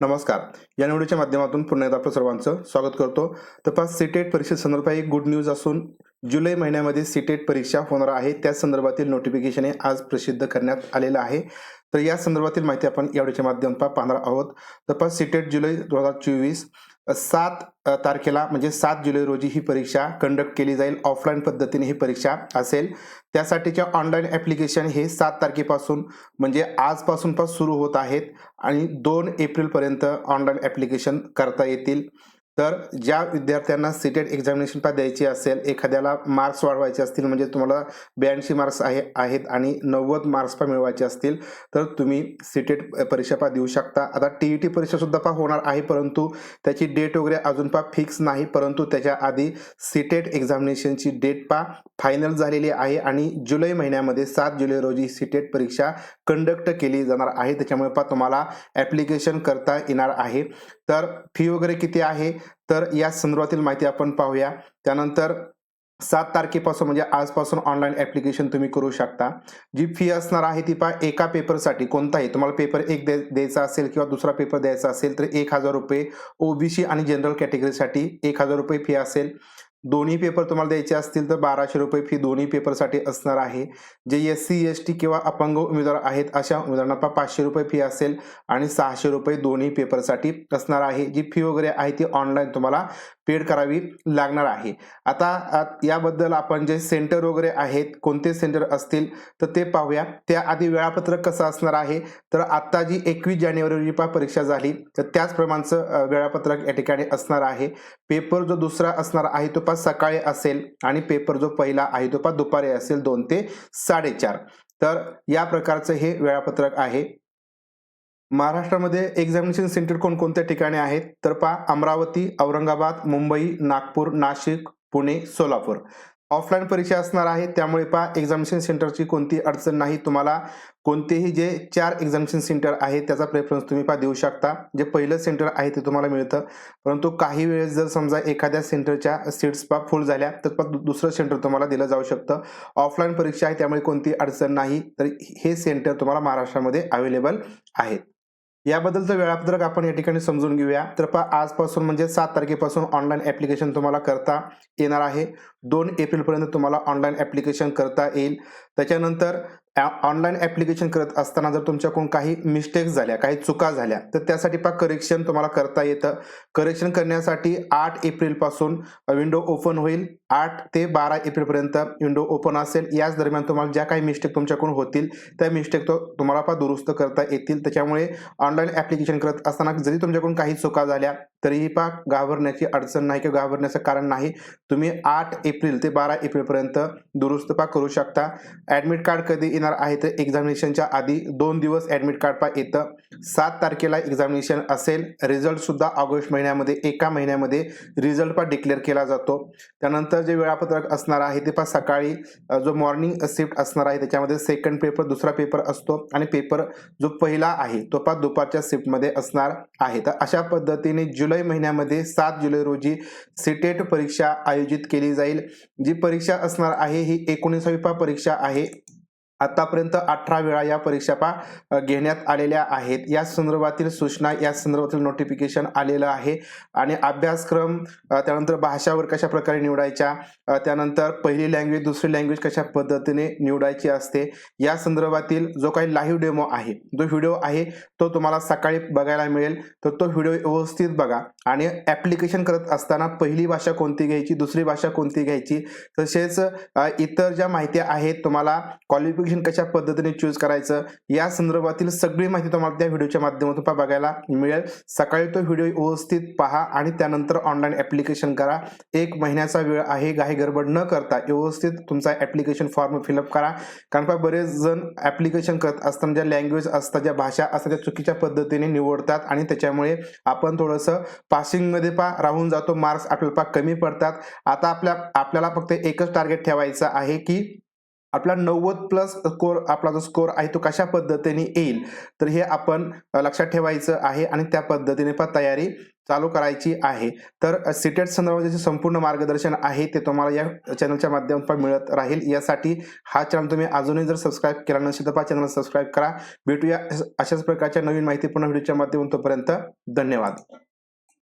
नमस्कार. या निवडीच्या माध्यमातून पुन्हा एकदा आपलं सर्वांचं स्वागत करतो. तपास सीटेट परीक्षेसंदर्भात एक गुड न्यूज असून जुलै महिन्यामध्ये सीटेट परीक्षा होणार आहे. त्या संदर्भातील नोटिफिकेशन हे आज प्रसिद्ध करण्यात आलेलं आहे. तर या संदर्भातील माहिती आपण यावेळीच्या माध्यमातून पाहणार आहोत. तपास सीटेट जुलै दोन हजार चोवीस सात तारखेला म्हणजे सात जुलै रोजी ही परीक्षा कंडक्ट केली जाईल. ऑफलाईन पद्धतीने ही परीक्षा असेल. त्यासाठीच्या ऑनलाईन ॲप्लिकेशन हे सात तारखेपासून म्हणजे आजपासून पण सुरू होत आहेत आणि दोन एप्रिलपर्यंत ऑनलाईन ॲप्लिकेशन करता येतील. तर ज्या विद्यार्थ्यांना सीटेट एक्झामिनेशन पा द्यायची असेल एखाद्याला मार्क्स वाढवायचे असतील म्हणजे तुम्हाला ब्याऐंशी मार्क्स आहे आहेत आणि नव्वद मार्क्स पा मिळवायचे असतील तर तुम्ही सीटेट परीक्षा पा देऊ शकता. आता टी ई टी परीक्षासुद्धा पा होणार आहे परंतु त्याची डेट वगैरे अजून पा फिक्स नाही परंतु त्याच्या आधी सीटेट एक्झामिनेशनची डेट पा फायनल झालेली आहे आणि जुलै महिन्यामध्ये सात जुलै रोजी सिटेट परीक्षा कंडक्ट केली जाणार आहे. त्याच्यामुळे पा तुम्हाला ॲप्लिकेशन करता येणार आहे. तर फी वगैरे किती आहे? तर या संदर्भातील माहिती आपण पाहूया. त्यानंतर सात तारखेपासून म्हणजे आजपासून ऑनलाईन ॲप्लिकेशन तुम्ही करू शकता. जी फी असणार आहे ती पा एका पेपरसाठी कोणताही तुम्हाला पेपर एक दे द्यायचा असेल किंवा दुसरा पेपर द्यायचा असेल तर एक हजार रुपये ओबीसी आणि जनरल कॅटेगरीसाठी एक हजार रुपये फी असेल. दोन्ही पेपर तुम्हाला द्यायचे असतील तर बाराशे रुपये फी दोन्ही पेपरसाठी असणार आहे. जे एस सी एस टी किंवा अपंग उमेदवार आहेत अशा उमेदवारांना पा पाचशे रुपये फी असेल आणि सहाशे रुपये दोन्ही पेपरसाठी असणार आहे. जी फी वगैरे आहे ती ऑनलाईन तुम्हाला पेड करावी लागणार आहे. आता याबद्दल आपण जे सेंटर वगैरे आहेत कोणते सेंटर असतील तर ते पाहूया. त्याआधी वेळापत्रक कसं असणार आहे? तर आत्ता जी एकवीस जानेवारी पा परीक्षा झाली तर त्याचप्रमाणचं वेळापत्रक या ठिकाणी असणार आहे. पेपर जो दुसरा असणार आहे तो पाच सकाळी असेल आणि पेपर जो पहिला आहे तो पाच दुपारी असेल दोन ते साडेचार. तर या प्रकारचं हे वेळापत्रक आहे. महाराष्ट्रामध्ये एक्झामिनेशन सेंटर कोणकोणत्या ठिकाणी आहेत? तर पहा अमरावती औरंगाबाद मुंबई नागपूर नाशिक पुणे सोलापूर. ऑफलाईन परीक्षा असणार आहे त्यामुळे पहा एक्झामिनेशन सेंटरची कोणती अडचण नाही तुम्हाला. कोणतेही जे चार एक्झामिनेशन सेंटर आहे त्याचा प्रेफरन्स तुम्ही पा देऊ शकता. जे पहिलं सेंटर आहे ते तुम्हाला मिळतं. परंतु काही वेळेस जर समजा एखाद्या सेंटरच्या सीट्स पा फुल झाल्या तर पा दु- दुसरं सेंटर तुम्हाला दिलं जाऊ शकतं. ऑफलाईन परीक्षा आहे त्यामुळे कोणती अडचण नाही. तर हे सेंटर तुम्हाला महाराष्ट्रामध्ये अवेलेबल आहेत. याबद्दलचं वेळापत्रक आपण या ठिकाणी समजून घेऊया. तर पहा आजपासून म्हणजे सात तारखेपासून ऑनलाईन ॲप्लिकेशन तुम्हाला करता येणार आहे. दोन एप्रिलपर्यंत तुम्हाला ऑनलाईन ॲप्लिकेशन करता येईल. त्याच्यानंतर ऑनलाईन ॲप्लिकेशन करत असताना जर तुमच्याकडून काही मिस्टेक्स झाल्या काही चुका झाल्या तर त्यासाठी पा करेक्शन तुम्हाला करता येतं. करेक्शन करण्यासाठी आठ एप्रिलपासून विंडो ओपन होईल. आठ ते बारा एप्रिलपर्यंत विंडो ओपन असेल. याच दरम्यान तुम्हाला ज्या काही मिस्टेक तुमच्याकडून होतील त्या मिस्टेक तो तुम्हाला पण दुरुस्त करता येतील. त्याच्यामुळे ऑनलाईन ॲप्लिकेशन करत असताना जरी तुमच्याकडून काही चुका झाल्या तरीही पा घाबरण्याची अडचण नाही किंवा घाबरण्याचं कारण नाही. तुम्ही आठ एप्रिल ते बारा एप्रिलपर्यंत दुरुस्त पा करू शकता. ॲडमिट कार्ड कधी येणार आहे तर एक्झामिनेशनच्या आधी दोन दिवस ॲडमिट कार्ड पा येतं सात तारखेला एक्झामिनेशन असेल. रिझल्टसुद्धा ऑगस्ट महिन्यामध्ये एका महिन्यामध्ये रिझल्ट पा डिक्लेअर केला जातो. त्यानंतर जे वेळापत्रक असणार आहे ते पण सकाळी जो मॉर्निंग शिफ्ट असणार आहे त्याच्यामध्ये सेकंड पेपर दुसरा पेपर असतो आणि पेपर जो पहिला आहे तो पण दुपारच्या शिफ्टमध्ये असणार आहे. तर अशा पद्धतीने जुलै महिन्यामध्ये सात जुलै रोजी सिटेट परीक्षा आयोजित केली जाईल. जी परीक्षा असणार आहे ही एकोणीसावी पा परीक्षा आहे. आतापर्यंत अठरा वेळा या परीक्षा पा घेण्यात आलेल्या आहेत. या संदर्भातील सूचना या संदर्भातील नोटिफिकेशन आलेलं आहे. आणि अभ्यासक्रम त्यानंतर भाषावर कशा प्रकारे निवडायच्या त्यानंतर पहिली लँग्वेज दुसरी लँग्वेज कशा पद्धतीने निवडायची असते या संदर्भातील जो काही लाईव्ह डेमो आहे जो व्हिडिओ आहे तो तुम्हाला सकाळी बघायला मिळेल. तर तो व्हिडिओ व्यवस्थित बघा. आणि ॲप्लिकेशन करत असताना पहिली भाषा कोणती घ्यायची दुसरी भाषा कोणती घ्यायची तसेच इतर ज्या माहिती आहेत तुम्हाला क्वालिफिकेशन कशा पद्धतीने चूज करायचं या संदर्भातील सगळी माहिती तुम्हाला त्या व्हिडिओच्या माध्यमातून पहा बघायला मिळेल. सकाळी तो व्हिडिओ व्यवस्थित पहा आणि त्यानंतर ऑनलाईन ॲप्लिकेशन करा. एक महिन्याचा वेळ आहे घाई गडबड न करता व्यवस्थित तुमचा ॲप्लिकेशन फॉर्म फिलअप करा. कारण पहा बरेच जण ॲप्लिकेशन करत असताना ज्या लँग्वेज असतात ज्या भाषा असतात त्या चुकीच्या पद्धतीने निवडतात आणि त्याच्यामुळे आपण थोडंसं पासिंगमध्ये पा राहून जातो. मार्क्स आपल्याला पा कमी पडतात. आता आपल्या आपल्याला फक्त एकच टार्गेट ठेवायचं आहे की आपला नव्वद प्लस स्कोर आपला जो स्कोर आहे तो कशा पद्धतीने येईल? तर हे आपण लक्षात ठेवायचं आहे आणि त्या पद्धतीने पण तयारी चालू करायची आहे. तर सिटेट संदर्भाचे संपूर्ण मार्गदर्शन आहे ते तुम्हाला या चॅनलच्या माध्यमातून मिळत राहील. यासाठी हा चॅनल तुम्ही अजूनही जर सबस्क्राईब केला नसेल तर पहा चॅनल सबस्क्राईब करा. भेटूया अशाच प्रकारच्या नवीन माहितीपूर्ण व्हिडिओच्या माध्यमातून तोपर्यंत धन्यवाद.